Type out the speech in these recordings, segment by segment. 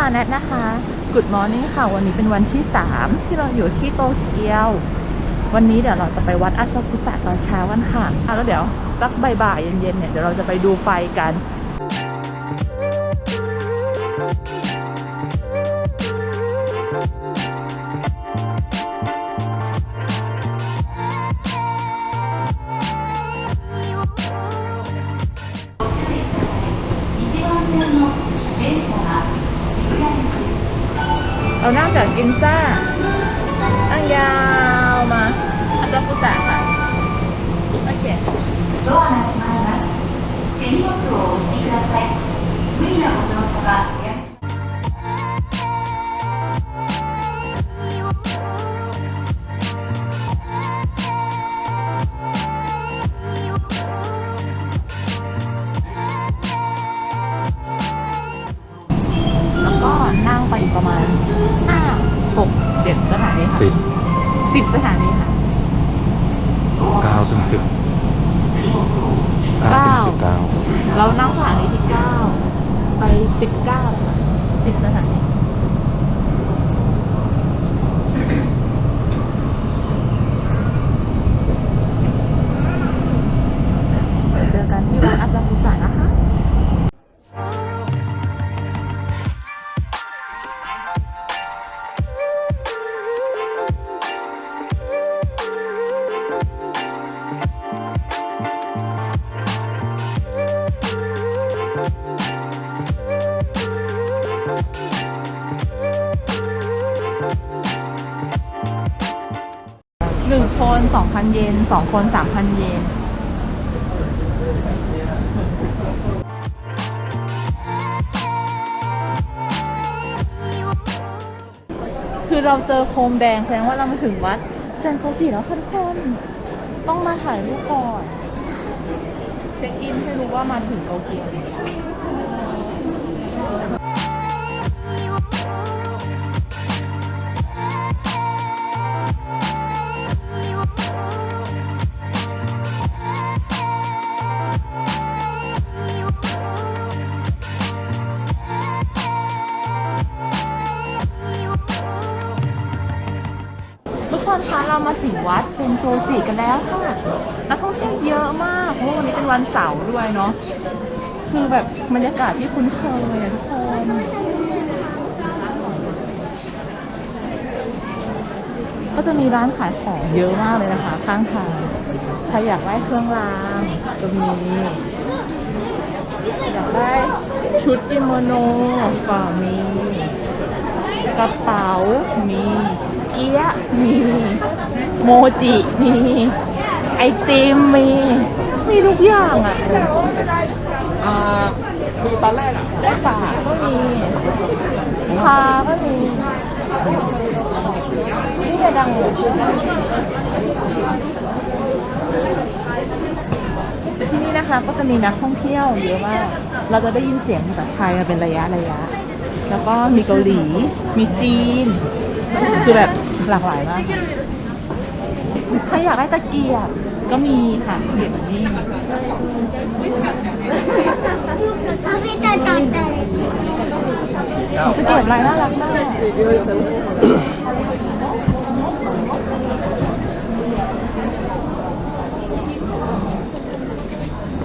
ค่ะแนทนะคะ Good Morning ค่ะ วันนี้เป็นวันที่ 3 ที่เราอยู่ที่โตเกียว วันนี้เดี๋ยวเราจะไปวัดอาซากุสะตอนเช้ากันค่ะอะแล้วเดี๋ยวสักบ่ายๆเย็นๆเนี่ยเดี๋ยวเราจะไปดูไฟกัน เรานั่งจากกินซ่านั่งยาวมาอาซากุสะ สิบสถานีค่ะเก้าถึงสิบเก้าถึงสิบเก้าเรานั่งสถานีที่เก้าไปสิบเก้าค่ะสิบสถานี สองคนสามพันเยนคือเราเจอโคมแดงแสดงว่าเรามาถึงวัดเซนโซจิแล้วค่ะทุกคน ต้องมาถ่ายรูปก่อน เช็คอินให้รู้ว่ามาถึงโตเกียว มาถึงวัดเซนโซจิกันแล้วค่ะนักท่องเที่ยวเยอะมากเพราะวันนี้เป็นวันเสาร์ด้วยเนาะคือแบบบรรยากาศที่คุ้นเคยอะทุกคนก็จะมีร้านขายของเยอะมากเลยนะคะ ข้างทางใครอยากได้เครื่องรางก็มีอยากได้ชุดกิโมโนก็มีกระเป๋ามี กี๊ยะมี โมจิมี ไอติมมี มีทุกอย่างอะอ่าคือตอนแรกอะได้ฝาก็มีพาก็มีนี่จะดังเลยที่นี่นะคะก็จะมีนักท่องเที่ยวเยอะมาก เราจะได้ยินเสียงภาษาไทยมาเป็นระยะระยะ แล้วก็มีเกาหลี มีจีน คือแบบ หลากหลายมาก ใครอยากได้ตะเกียบก็มีค่ะเกียบแบบนี้ ตะเกียบลายน่ารักมาก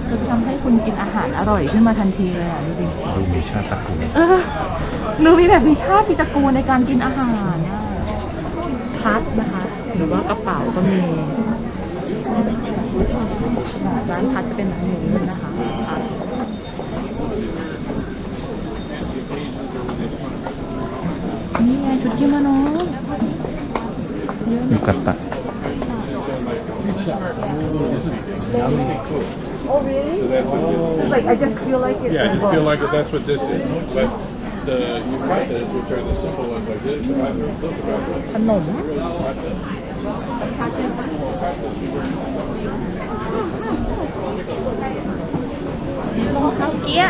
คืทำให้คุณกินอาหารอร่อยขึ้นมาทันทีเลยอะดูดิดูมีชาติตระกูลเออหนูมีแบบมีชาติมีตระกูลในการกินอาหารนะ พัดนะคะ หรือว่ากระเป๋าก็มีร้านพัดจะเป็นแบบนี้นะคะพัดนี่ไงชุดกิโมโนเยอะยูกาตะ Oh really? Like I just feel like it's Yeah, I just feel like that that's what this is. But the yukatas, which are the simple ones like this, I those are about ขนมข้าวเกี๊ย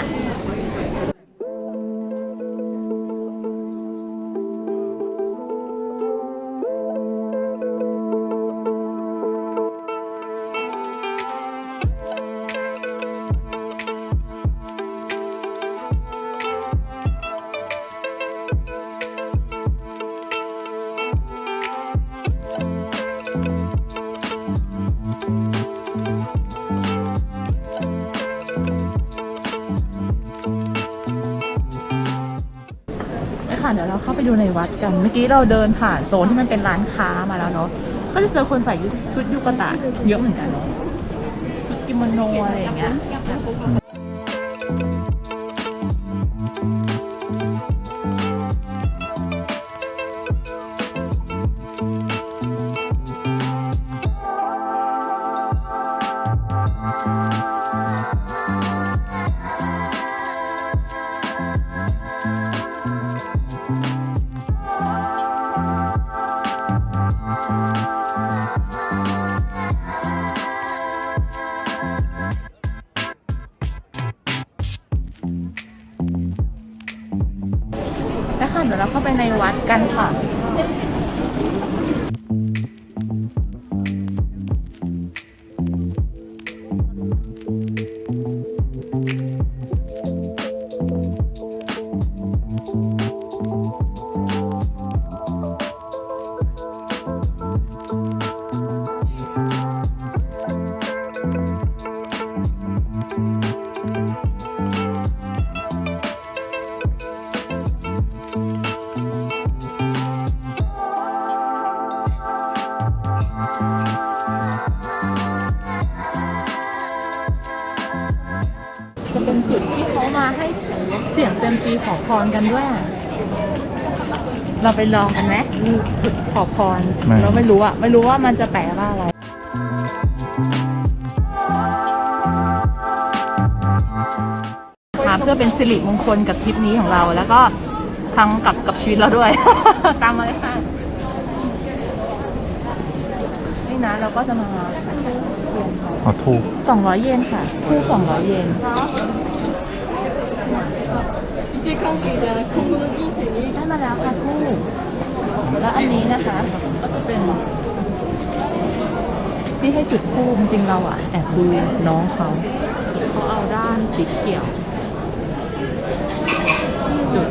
ดูในวัดกัน เมื่อกี้เราเดินผ่านโซนที่มันเป็นร้านค้ามาแล้วเนาะ ก็จะเจอคนใส่ชุดยุกตะเยอะเหมือนกันเนาะกิโมโนอะไรอย่างเงี้ย ค่ะเดี๋ยวเราเข้าไปในวัดกันค่ะจะ สียงเต็มปีขอพรกันด้วย เราไปลองกันไหมจุดขอพร ไม่ เราไม่รู้อะไม่รู้ว่ามันจะแปลว่าอะไร ค่ะเพื่อเป็นสิริมงคลกับทริปนี้ของเราแล้วก็ทั้งกับกับชีวิตเราด้วย ตามมาเลยค่ะ นี่นะเราก็จะมาขอทูบสองร้อยเยน ค่ะคู่สองร้อยเยนได้มาแล้วค่ะคู่ แล้วอันนี้นะคะก็จะเป็นที่ให้จุดคู่จริงๆเราอะแอบดูน้องเขาเขาเอาด้านสีเขียวจุด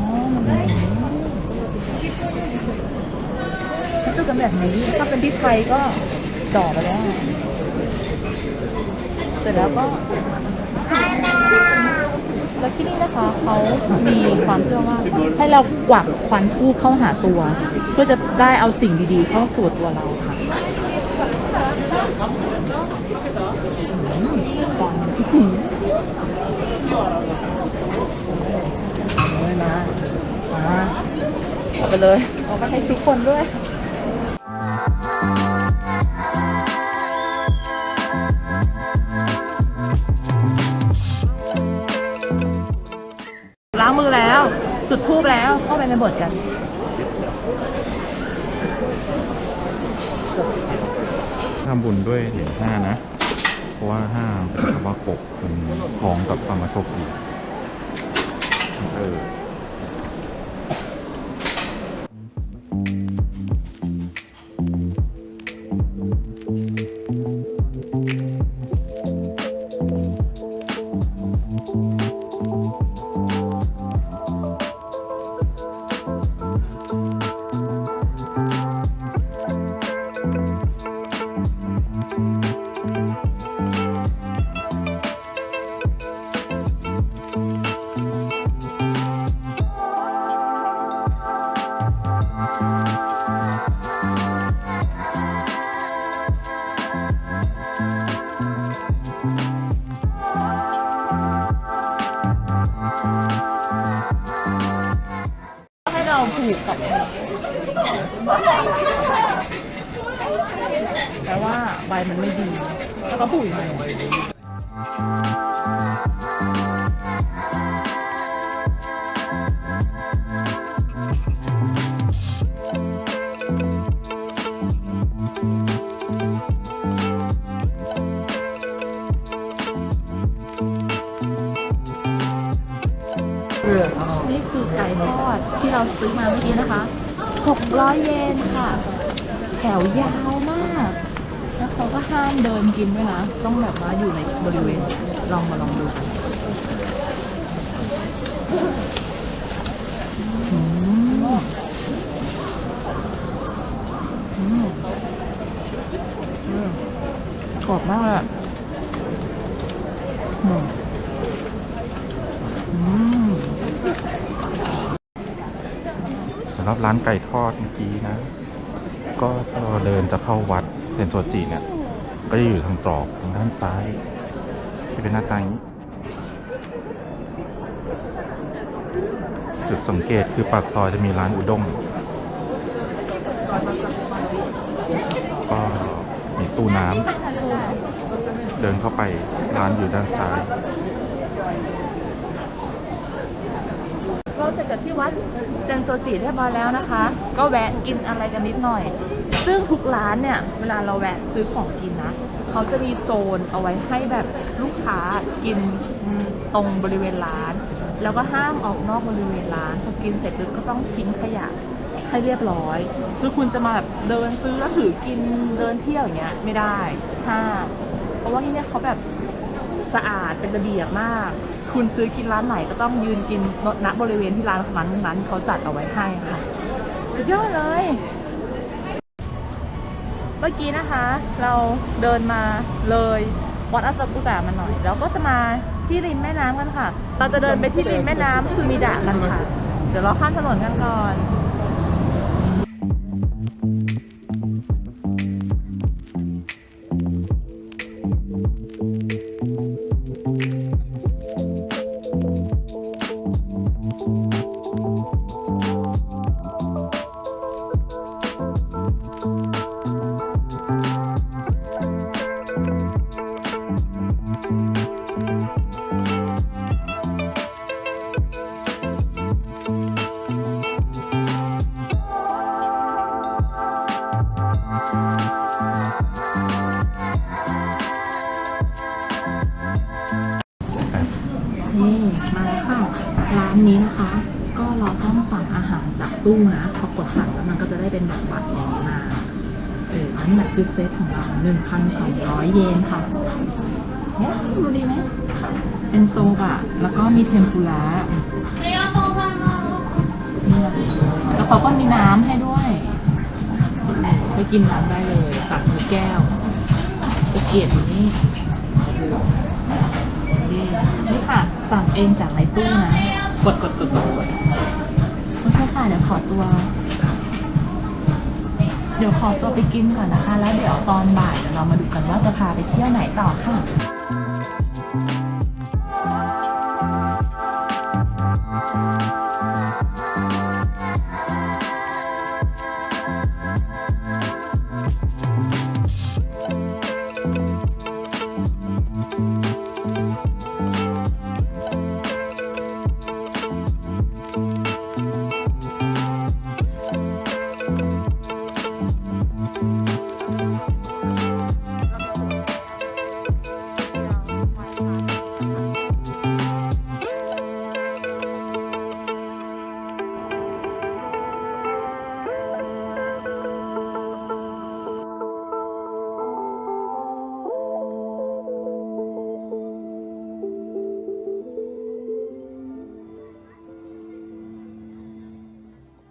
อ๋อมันเป็นอย่างนี้ เขาจุดกันแบบนี้ถ้าเป็นที่ไทยก็ดอกไปแล้วเสร็จแล้วก็แล้วที่นี่นะคะเขามีความเชื่อว่าให้เรากวักควันทูบเข้าหาตัว เพื่อจะได้เอาสิ่งดีๆ เข้าสู่ตัวเราค่ะอืมควันเลยนะมาเอาไปเลยเอาไปให้ทุกคนด้วย แล้ว จุดทูบแล้วเข้าไปในโบทกัน ทำบุญด้วยเหรียญห้านะ เพราะว่าห้าเป็นคำว่ากบเป็นพ้องกับคำว่าโชคดีเออ ให้ ใบมันไม่ดี แล้วก็ผูกยังไงนี่คือไก่ทอดที่เราซื้อมาเมื่อกี้นะคะ 600 เยนค่ะ แถวยาวม เขาก็ห้ามเดินกินด้วยนะ ต้องแบบว่าอยู่ในบริเวณ ลองมาลองดูกรอบมากเลยสำหรับร้านไก่ทอดเมื่อกี้นะ ก็เดินจะเข้าวัด เซนโซจิเนี่ย ก็จะอยู่ทางตรอกทางด้านซ้ายที่เป็นหน้าต่างนี้ จุดสังเกตคือปากซอยจะมีร้านอุด้งก็มีตู้น้ำเดินเข้าไปร้านอยู่ด้านซ้ายเราเสร็จจากที่วัดเจนโซจิเรียบร้อยแล้วนะคะ ก็แวะกินอะไรกันนิดหน่อย ซึ่งทุกร้านเนี่ยเวลาเราแวะซื้อของกินนะเขาจะมีโซนเอาไว้ให้แบบลูกค้ากินตรงบริเวณร้าน แล้วก็ห้ามออกนอกบริเวณร้านพอกินเสร็จปุ๊บก็ต้องทิ้งขยะให้เรียบร้อย คือคุณจะมาแบบเดินซื้อแล้วถือกินเดินเที่ยวอย่างเงี้ยไม่ได้ห้ามเพราะว่าที่เนี่ยเขาแบบสะอาดเป็นระเบียบมาก คุณซื้อกินร้านไหนก็ต้องยืนกินณบริเวณที่ร้านนั้นนั้นเขาจัดเอาไว้ให้ค่ะสุดยอดเลย เมื่อกี้นะคะ เราเดินมาเลยวัดอาซากุสามาหน่อย แล้วก็จะมาที่ริมแม่น้ำกันค่ะ เราจะเดินไปที่ริมแม่น้ำคือมีดะกันค่ะ เดี๋ยวเราข้ามถนนกันก่อน ตู้นะพอกดสั่งแล้วมันก็จะได้เป็นแบบบัตรอย่างนี้มาเอออันนี้แบบคือเซตของเรา1,200เยนค่ะเนี่ยดูดีไหมเป็นโซบะแล้วก็มีเทมปุระนี่นะแล้วเขาก็มีน้ำให้ด้วย ไปกินน้ำได้เลยตักมีแก้วตะเกียบอยู่นี่นี่นี่ค่ะ สั่งเองจากในตู้นะ กดกดกดกดกดโอเค ค่ะ เดี๋ยวขอตัว เดี๋ยวขอตัวไปกินก่อนนะคะ แล้วเดี๋ยวตอนบ่ายเดี๋ยวเรามาดูกันว่าจะพาไปเที่ยวไหนต่อค่ะ